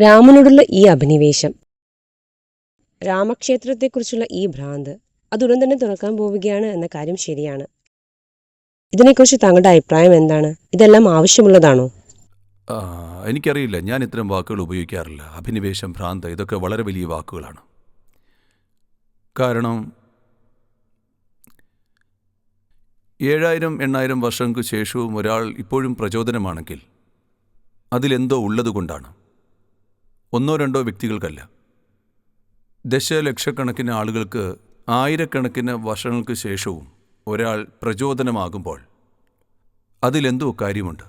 രാമനോടുള്ള ഈ അഭിനിവേശം. രാമക്ഷേത്രത്തെക്കുറിച്ചുള്ള ഈ ഭ്രാന്ത് അതുടൻ തന്നെ തുറക്കാൻ പോവുകയാണ് എന്ന കാര്യം ശരിയാണ്. ഇതിനെക്കുറിച്ച് താങ്കളുടെ അഭിപ്രായം എന്താണ്? ഇതെല്ലാം ആവശ്യമുള്ളതാണോ? എനിക്കറിയില്ല. ഞാൻ ഇത്തരം വാക്കുകൾ ഉപയോഗിക്കാറില്ല. അഭിനിവേശം ഭ്രാന്ത് ഇതൊക്കെ വളരെ വലിയ വാക്കുകളാണ്. കാരണം ഏഴായിരം എണ്ണായിരം വർഷങ്ങൾക്ക് ശേഷവും ഒരാൾ ഇപ്പോഴും പ്രചോദനമാണെങ്കിൽ അതിലെന്തോ ഉള്ളതുകൊണ്ടാണ്. ഒന്നോ രണ്ടോ വ്യക്തികൾക്കല്ല. ദശലക്ഷക്കണക്കിന് ആളുകൾക്ക് ആയിരക്കണക്കിന് വർഷങ്ങൾക്ക് ശേഷവും ഒരാൾ പ്രചോദനമാകുമ്പോൾ അതിലെന്തോ കാര്യമുണ്ട്.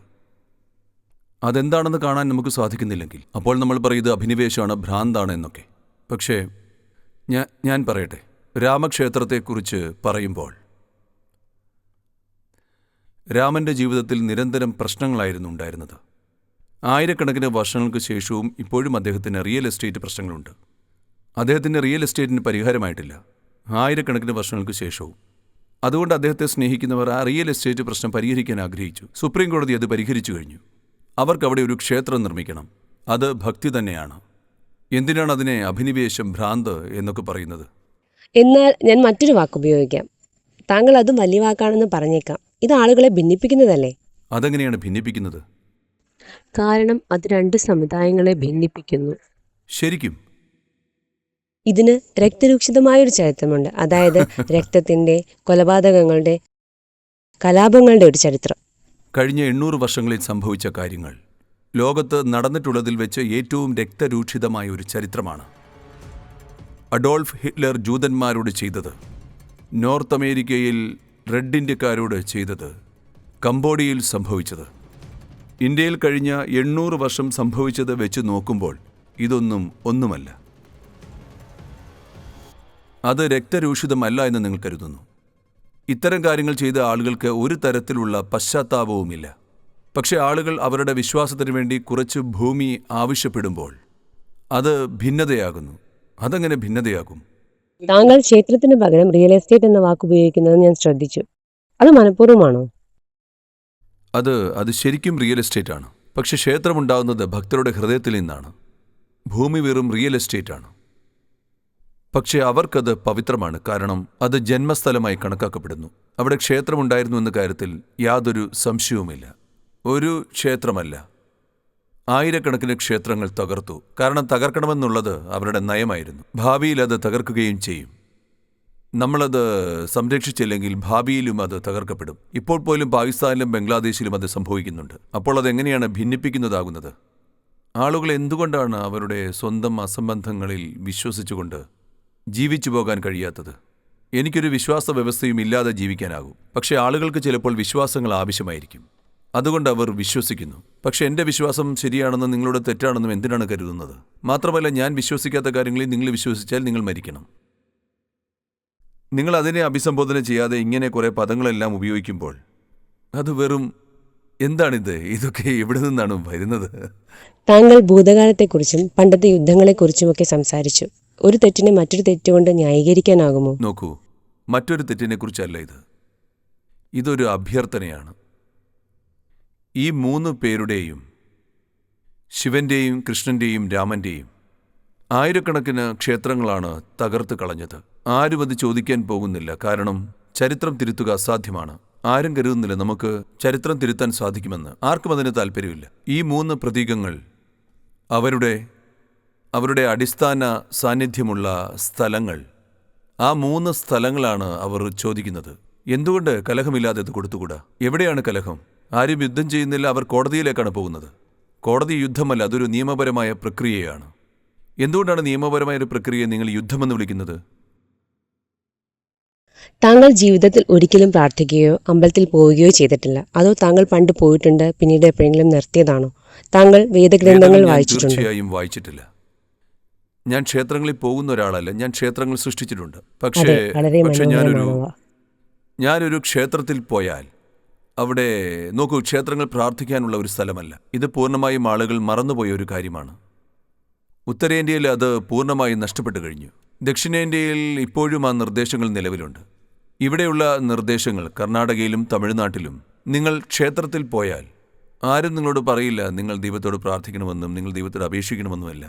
അതെന്താണെന്ന് കാണാൻ നമുക്ക് സാധിക്കുന്നില്ലെങ്കിൽ. അപ്പോൾ നമ്മൾ പറയുന്നത് അഭിനിവേശമാണ് ഭ്രാന്താണ് എന്നൊക്കെ. പക്ഷേ ഞാൻ ഞാൻ പറയട്ടെ. രാമക്ഷേത്രത്തെക്കുറിച്ച് പറയുമ്പോൾ രാമന്റെ ജീവിതത്തിൽ നിരന്തരം പ്രശ്നങ്ങളായിരുന്നു ഉണ്ടായിരുന്നത്. ആയിരക്കണക്കിന് വർഷങ്ങൾക്ക് ശേഷവും ഇപ്പോഴും അദ്ദേഹത്തിന് റിയൽ എസ്റ്റേറ്റ് പ്രശ്നങ്ങളുണ്ട്. അദ്ദേഹത്തിന്റെ റിയൽ എസ്റ്റേറ്റിന് പരിഹാരമായിട്ടില്ല. ആയിരക്കണക്കിന് വർഷങ്ങൾക്ക് ശേഷവും. അതുകൊണ്ട് അദ്ദേഹത്തെ സ്നേഹിക്കുന്നവർ ആ റിയൽ എസ്റ്റേറ്റ് പ്രശ്നം പരിഹരിക്കാൻ ആഗ്രഹിച്ചു. സുപ്രീം കോടതി അത് പരിഹരിച്ചു കഴിഞ്ഞു. അവർക്ക് അവിടെ ഒരു ക്ഷേത്രം നിർമ്മിക്കണം. അത് ഭക്തി തന്നെയാണ്. എന്തിനാണ് അതിനെ അഭിനിവേശം ഭ്രാന്ത് എന്നൊക്കെ പറയുന്നത്? എന്നാൽ ഞാൻ മറ്റൊരു വാക്ക് ഉപയോഗിക്കാം. താങ്കൾ അതും വലിയ വാക്കാണെന്ന് പറഞ്ഞേക്കാം. ഇത് ആളുകളെ ഭിന്നിപ്പിക്കുന്നതല്ലേ? അതെങ്ങനെയാണ് ഭിന്നിപ്പിക്കുന്നത്? കാരണം അത് രണ്ട് സമുദായങ്ങളെ ഭിന്നിപ്പിക്കുന്നു. ശരിക്കും? ഇതിന് രക്തരൂക്ഷിതമായൊരു ചരിത്രമുണ്ട്. അതായത് രക്തത്തിന്റെ കൊലപാതകങ്ങളുടെ കലാപങ്ങളുടെ ഒരു ചരിത്രം. കഴിഞ്ഞ എണ്ണൂറ് വർഷങ്ങളിൽ സംഭവിച്ച കാര്യങ്ങൾ ലോകത്ത് നടന്നിട്ടുള്ളതിൽ വെച്ച് ഏറ്റവും രക്തരൂക്ഷിതമായ ഒരു ചരിത്രമാണ്. അഡോൾഫ് ഹിറ്റ്ലർ ജൂതന്മാരോട് ചെയ്തത് നോർത്ത് അമേരിക്കയിൽ റെഡ് ഇന്ത്യക്കാരോട് ചെയ്തത് കംബോഡിയയിൽ സംഭവിച്ചത്. ഇന്ത്യയിൽ കഴിഞ്ഞ എണ്ണൂറ് വർഷം സംഭവിച്ചത് വെച്ച് നോക്കുമ്പോൾ ഇതൊന്നും ഒന്നുമല്ല. അത് രക്തരൂഷിതമല്ല എന്ന് നിങ്ങൾ കരുതുന്നു. ഇത്തരം കാര്യങ്ങൾ ചെയ്ത ആളുകൾക്ക് ഒരു തരത്തിലുള്ള പശ്ചാത്താപവുമില്ല. പക്ഷേ ആളുകൾ അവരുടെ വിശ്വാസത്തിന് വേണ്ടി കുറച്ച് ഭൂമി ആവശ്യപ്പെടുമ്പോൾ അത് ഭിന്നതയാകുന്നു. അതങ്ങനെ ഭിന്നതയാകും. താങ്കൾ ക്ഷേത്രത്തിന് പകരം റിയൽ എസ്റ്റേറ്റ് എന്ന വാക്ക് ഉപയോഗിക്കുന്നത് ഞാൻ ശ്രദ്ധിച്ചു. അത് മനഃപൂർവമാണോ? അത് അത് ശരിക്കും റിയൽ എസ്റ്റേറ്റ് ആണ്. പക്ഷെ ക്ഷേത്രമുണ്ടാകുന്നത് ഭക്തരുടെ ഹൃദയത്തിൽ നിന്നാണ്. ഭൂമി വെറും റിയൽ എസ്റ്റേറ്റ് ആണ്. പക്ഷേ അവർക്കത് പവിത്രമാണ്. കാരണം അത് ജന്മസ്ഥലമായി കണക്കാക്കപ്പെടുന്നു. അവിടെ ക്ഷേത്രമുണ്ടായിരുന്നു എന്ന കാര്യത്തിൽ യാതൊരു സംശയവുമില്ല. ഒരു ക്ഷേത്രമല്ല. ആയിരക്കണക്കിന് ക്ഷേത്രങ്ങൾ തകർത്തു. കാരണം തകർക്കണമെന്നുള്ളത് അവരുടെ നയമായിരുന്നു. ഭാവിയിൽ അത് തകർക്കുകയും ചെയ്യും. നമ്മളത് സംരക്ഷിച്ചില്ലെങ്കിൽ ഭാവിയിലും അത് തകർക്കപ്പെടും. ഇപ്പോൾ പോലും പാകിസ്ഥാനിലും ബംഗ്ലാദേശിലും അത് സംഭവിക്കുന്നുണ്ട്. അപ്പോൾ അതെങ്ങനെയാണ് ഭിന്നിപ്പിക്കുന്നതാകുന്നത്? ആളുകൾ എന്തുകൊണ്ടാണ് അവരുടെ സ്വന്തം അസംബന്ധങ്ങളിൽ വിശ്വസിച്ചുകൊണ്ട് ജീവിച്ചു പോകാൻ കഴിയാത്തത്? എനിക്കൊരു വിശ്വാസ വ്യവസ്ഥയും ഇല്ലാതെ ജീവിക്കാനാകും. പക്ഷേ ആളുകൾക്ക് ചിലപ്പോൾ വിശ്വാസങ്ങൾ ആവശ്യമായിരിക്കും. അതുകൊണ്ട് അവർ വിശ്വസിക്കുന്നു. പക്ഷേ എന്റെ വിശ്വാസം ശരിയാണെന്നും നിങ്ങളുടെ തെറ്റാണെന്നും എന്തിനാണ് കരുതുന്നത്? മാത്രമല്ല ഞാൻ വിശ്വസിക്കാത്ത കാര്യങ്ങളിൽ നിങ്ങൾ വിശ്വസിച്ചാൽ നിങ്ങൾ മരിക്കണം. നിങ്ങൾ അതിനെ അഭിസംബോധന ചെയ്യാതെ ഇങ്ങനെ കുറേ പദങ്ങളെല്ലാം ഉപയോഗിക്കുമ്പോൾ അത് വെറും എന്താണിത്? ഇതൊക്കെ എവിടെ നിന്നാണ് വരുന്നത്? താങ്കൾ ഭൂതകാലത്തെക്കുറിച്ചും പണ്ടത്തെ യുദ്ധങ്ങളെക്കുറിച്ചുമൊക്കെ സംസാരിച്ചു. ഒരു തെറ്റിനെ മറ്റൊരു തെറ്റുകൊണ്ട് ന്യായീകരിക്കാനാകുമോ? നോക്കൂ മറ്റൊരു തെറ്റിനെക്കുറിച്ചല്ല ഇത്. ഇതൊരു അഭ്യർത്ഥനയാണ്. ഈ മൂന്ന് പേരുടെയും ശിവന്റെയും കൃഷ്ണന്റെയും രാമന്റെയും ആയിരക്കണക്കിന് ക്ഷേത്രങ്ങളാണ് തകർത്ത് കളഞ്ഞത്. ആരും അത് ചോദിക്കാൻ പോകുന്നില്ല. കാരണം ചരിത്രം തിരുത്തുക അസാധ്യമാണ്. ആരും കരുതുന്നില്ല നമുക്ക് ചരിത്രം തിരുത്താൻ സാധിക്കുമെന്ന്. ആർക്കും അതിന് താല്പര്യമില്ല ഈ മൂന്ന് പ്രതീകങ്ങൾ അവരുടെ അവരുടെ അടിസ്ഥാന സാന്നിധ്യമുള്ള സ്ഥലങ്ങൾ ആ മൂന്ന് സ്ഥലങ്ങളാണ് അവർ ചോദിക്കുന്നത്. എന്തുകൊണ്ട് കലഹമില്ലാതെ ഇത് കൊടുത്തുകൂടാ? എവിടെയാണ് കലഹം? ആരും യുദ്ധം ചെയ്യുന്നില്ല അവർ കോടതിയിലേക്കാണ് പോകുന്നത്. കോടതി യുദ്ധമല്ല അതൊരു നിയമപരമായ പ്രക്രിയയാണ്. എന്തുകൊണ്ടാണ് നിയമപരമായ ഒരു പ്രക്രിയയെ നിങ്ങൾ യുദ്ധമെന്ന് വിളിക്കുന്നത്? താങ്കൾ ജീവിതത്തിൽ ഒരിക്കലും പ്രാർത്ഥിക്കുകയോ അമ്പലത്തിൽ പോവുകയോ ചെയ്തിട്ടില്ല. അതോ താങ്കൾ പണ്ട് പോയിട്ടുണ്ട് പിന്നീട് എപ്പോഴെങ്കിലും നിർത്തിയതാണോ? താങ്കൾ വേദഗ്രന്ഥങ്ങൾ വായിച്ചിട്ടുണ്ട്? തീർച്ചയായും വായിച്ചിട്ടില്ല. ഞാൻ ക്ഷേത്രങ്ങളിൽ പോകുന്ന ഒരാളല്ല. ഞാൻ ക്ഷേത്രങ്ങൾ സൃഷ്ടിച്ചിട്ടുണ്ട്. അതെ പക്ഷേ വളരെ പക്ഷെ ഞാനൊരു മനോഹരമാണവ ഞാനൊരു ക്ഷേത്രത്തിൽ പോയാൽ അവിടെ നോക്കൂ ക്ഷേത്രങ്ങൾ പ്രാർത്ഥിക്കാനുള്ള ഒരു സ്ഥലമല്ല. ഇത് പൂർണമായും ആളുകൾ മറന്നുപോയ ഒരു കാര്യമാണ്. ഉത്തരേന്ത്യയിൽ അത് പൂർണമായും നഷ്ടപ്പെട്ടു കഴിഞ്ഞു. ദക്ഷിണേന്ത്യയിൽ ഇപ്പോഴും ആ നിർദ്ദേശങ്ങൾ നിലവിലുണ്ട്. ഇവിടെയുള്ള നിർദ്ദേശങ്ങൾ കർണാടകയിലും തമിഴ്നാട്ടിലും. നിങ്ങൾ ക്ഷേത്രത്തിൽ പോയാൽ ആരും നിങ്ങളോട് പറയില്ല നിങ്ങൾ ദൈവത്തോട് പ്രാർത്ഥിക്കണമെന്നും നിങ്ങൾ ദൈവത്തോട് അപേക്ഷിക്കണമെന്നുമല്ല.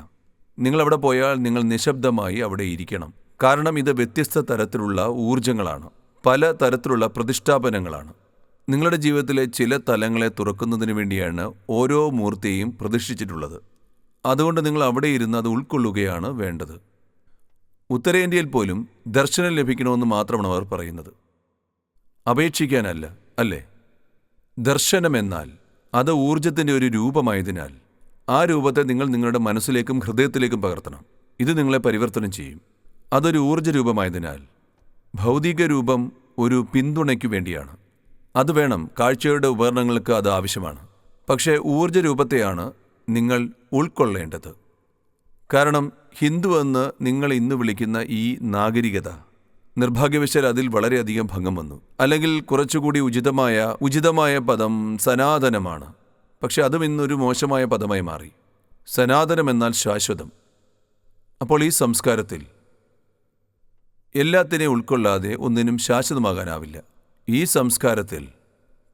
നിങ്ങൾ അവിടെ പോയാൽ നിങ്ങൾ നിശബ്ദമായി അവിടെ ഇരിക്കണം. കാരണം ഇത് വ്യത്യസ്ത തരത്തിലുള്ള ഊർജങ്ങളാണ് പല തരത്തിലുള്ള പ്രതിഷ്ഠാപനങ്ങളാണ്. നിങ്ങളുടെ ജീവിതത്തിലെ ചില തലങ്ങളെ തുറക്കുന്നതിന് വേണ്ടിയാണ് ഓരോ മൂർത്തിയെയും പ്രതിഷ്ഠിച്ചിട്ടുള്ളത്. അതുകൊണ്ട് നിങ്ങൾ അവിടെ ഇരുന്ന് അത് ഉൾക്കൊള്ളുകയാണ് വേണ്ടത്. ഉത്തരേന്ത്യയിൽ പോലും ദർശനം ലഭിക്കണമെന്ന് മാത്രമാണ് അവർ പറയുന്നത്. അപേക്ഷിക്കാനല്ല അല്ലേ? ദർശനമെന്നാൽ അത് ഊർജത്തിന്റെ ഒരു രൂപമായതിനാൽ ആ രൂപത്തെ നിങ്ങൾ നിങ്ങളുടെ മനസ്സിലേക്കും ഹൃദയത്തിലേക്കും പകർത്തണം. ഇത് നിങ്ങളെ പരിവർത്തനം ചെയ്യും. അതൊരു ഊർജ രൂപമായതിനാൽ ഭൗതിക രൂപം ഒരു പിന്തുണയ്ക്കു വേണ്ടിയാണ്. അത് വേണം കാഴ്ചയുടെ ഉപകരണങ്ങൾക്ക് അത് ആവശ്യമാണ്. പക്ഷേ ഊർജ രൂപത്തെയാണ് നിങ്ങൾ ഉൾക്കൊള്ളേണ്ടത്. കാരണം ഹിന്ദു എന്ന് നിങ്ങൾ ഇന്ന് വിളിക്കുന്ന ഈ നാഗരികത നിർഭാഗ്യവശാൽ അതിൽ വളരെയധികം ഭംഗം വന്നു. അല്ലെങ്കിൽ കുറച്ചുകൂടി ഉചിതമായ ഉചിതമായ പദം സനാതനമാണ്. പക്ഷെ അതും ഇന്നൊരു മോശമായ പദമായി മാറി. സനാതനം എന്നാൽ ശാശ്വതം. അപ്പോൾ ഈ സംസ്കാരത്തിൽ എല്ലാത്തിനെയും ഉൾക്കൊള്ളാതെ ഒന്നിനും ശാശ്വതമാകാനാവില്ല. ഈ സംസ്കാരത്തിൽ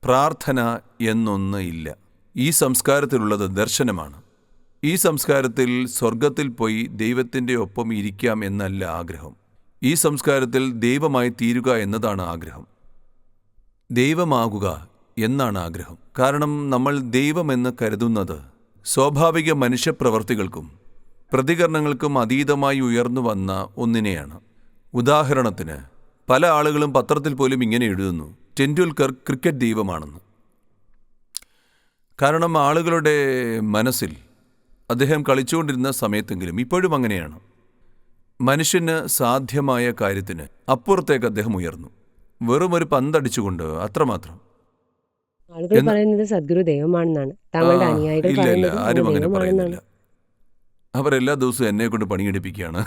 പ്രാർത്ഥന എന്നൊന്ന് ഇല്ല. ഈ സംസ്കാരത്തിലുള്ളത് ദർശനമാണ്. ഈ സംസ്കാരത്തിൽ സ്വർഗത്തിൽ പോയി ദൈവത്തിന്റെ ഒപ്പം ഇരിക്കാം എന്നല്ല ആഗ്രഹം. ഈ സംസ്കാരത്തിൽ ദൈവമായി തീരുക എന്നതാണ് ആഗ്രഹം. ദൈവമാകുക എന്നാണ് ആഗ്രഹം. കാരണം നമ്മൾ ദൈവമെന്ന് കരുതുന്നത് സ്വാഭാവിക മനുഷ്യപ്രവർത്തികൾക്കും പ്രതികരണങ്ങൾക്കും അതീതമായി ഉയർന്നു വന്ന ഒന്നിനെയാണ്. ഉദാഹരണത്തിന് പല ആളുകളും പത്രത്തിൽ പോലും ഇങ്ങനെ എഴുതുന്നു ടെൻഡുൽക്കർ ക്രിക്കറ്റ് ദൈവമാണെന്ന്. കാരണം ആളുകളുടെ മനസ്സിൽ അദ്ദേഹം കളിച്ചുകൊണ്ടിരുന്ന സമയത്തെങ്കിലും ഇപ്പോഴും അങ്ങനെയാണ്. മനുഷ്യന് സാധ്യമായ കാര്യത്തിന് അപ്പുറത്തേക്ക് അദ്ദേഹം ഉയർന്നു. വെറും ഒരു പന്തടിച്ചുകൊണ്ട് അത്രമാത്രം. ആളുകൾ പറയുന്നത് സദ്ഗുരു ദൈവമാണെന്നാണ്. താങ്കളുടെ ആ, അനുയായികൾ ഇല്ല ഇല്ല ആരും അങ്ങനെ പറയുന്നില്ല. അവരെല്ലാ ദിവസവും എന്നെ കൊണ്ട് പണിയെടുപ്പിക്കുകയാണ്.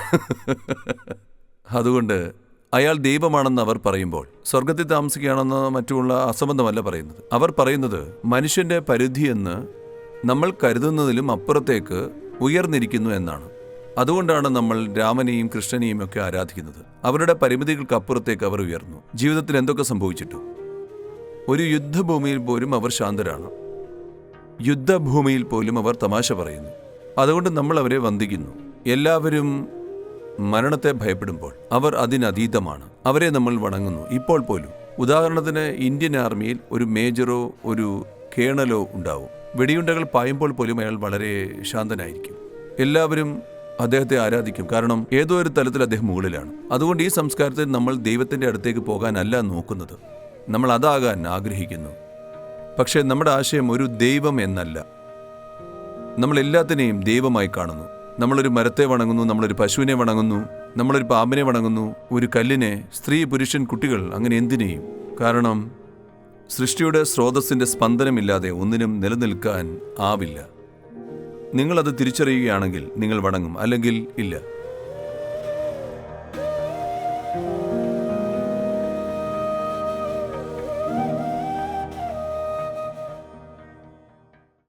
അതുകൊണ്ട് അയാൾ ദൈവമാണെന്ന് അവർ പറയുമ്പോൾ സ്വർഗത്തിൽ താമസിക്കുകയാണെന്ന് മറ്റുമുള്ള അസംബന്ധമല്ല പറയുന്നത്. അവർ പറയുന്നത് മനുഷ്യന്റെ പരിധിയെന്ന് നമ്മൾ കരുതുന്നതിലും അപ്പുറത്തേക്ക് ഉയർന്നിരിക്കുന്നു എന്നാണ്. അതുകൊണ്ടാണ് നമ്മൾ രാമനെയും കൃഷ്ണനെയും ഒക്കെ ആരാധിക്കുന്നത്. അവരുടെ പരിമിതികൾക്ക് അപ്പുറത്തേക്ക് അവർ ഉയർന്നു. ജീവിതത്തിൽ എന്തൊക്കെ സംഭവിച്ചിട്ടു? ഒരു യുദ്ധഭൂമിയിൽ പോലും അവർ ശാന്തരാണ്. യുദ്ധഭൂമിയിൽ പോലും അവർ തമാശ പറയുന്നു. അതുകൊണ്ട് നമ്മൾ അവരെ വന്ദിക്കുന്നു. എല്ലാവരും മരണത്തെ ഭയപ്പെടുമ്പോൾ അവർ അതിനതീതമാണ്. അവരെ നമ്മൾ വണങ്ങുന്നു. ഇപ്പോൾ പോലും ഉദാഹരണത്തിന് ഇന്ത്യൻ ആർമിയിൽ ഒരു മേജറോ ഒരു കേണലോ ഉണ്ടാവും. വെടിയുണ്ടകൾ പായുമ്പോൾ പോലും അയാൾ വളരെ ശാന്തനായിരിക്കും. എല്ലാവരും അദ്ദേഹത്തെ ആരാധിക്കും. കാരണം ഏതോ ഒരു തലത്തിൽ അദ്ദേഹം മുകളിലാണ്. അതുകൊണ്ട് ഈ സംസ്കാരത്തിൽ നമ്മൾ ദൈവത്തിന്റെ അടുത്തേക്ക് പോകാനല്ല നോക്കുന്നത്. നമ്മൾ അതാകാൻ ആഗ്രഹിക്കുന്നു. പക്ഷേ നമ്മുടെ ആശയം ഒരു ദൈവം എന്നല്ല. നമ്മൾ എല്ലാത്തിനെയും ദൈവമായി കാണുന്നു. നമ്മളൊരു മരത്തെ വണങ്ങുന്നു നമ്മളൊരു പശുവിനെ വണങ്ങുന്നു നമ്മളൊരു പാമ്പിനെ വണങ്ങുന്നു ഒരു കല്ലിനെ സ്ത്രീ പുരുഷൻ കുട്ടികൾ അങ്ങനെ എന്തിനേയും. കാരണം സൃഷ്ടിയുടെ സ്രോതസ്സിന്റെ സ്പന്ദനമില്ലാതെ ഒന്നിനും നിലനിൽക്കാൻ ആവില്ല. നിങ്ങളത് തിരിച്ചറിയുകയാണെങ്കിൽ നിങ്ങൾ വണങ്ങും അല്ലെങ്കിൽ ഇല്ല.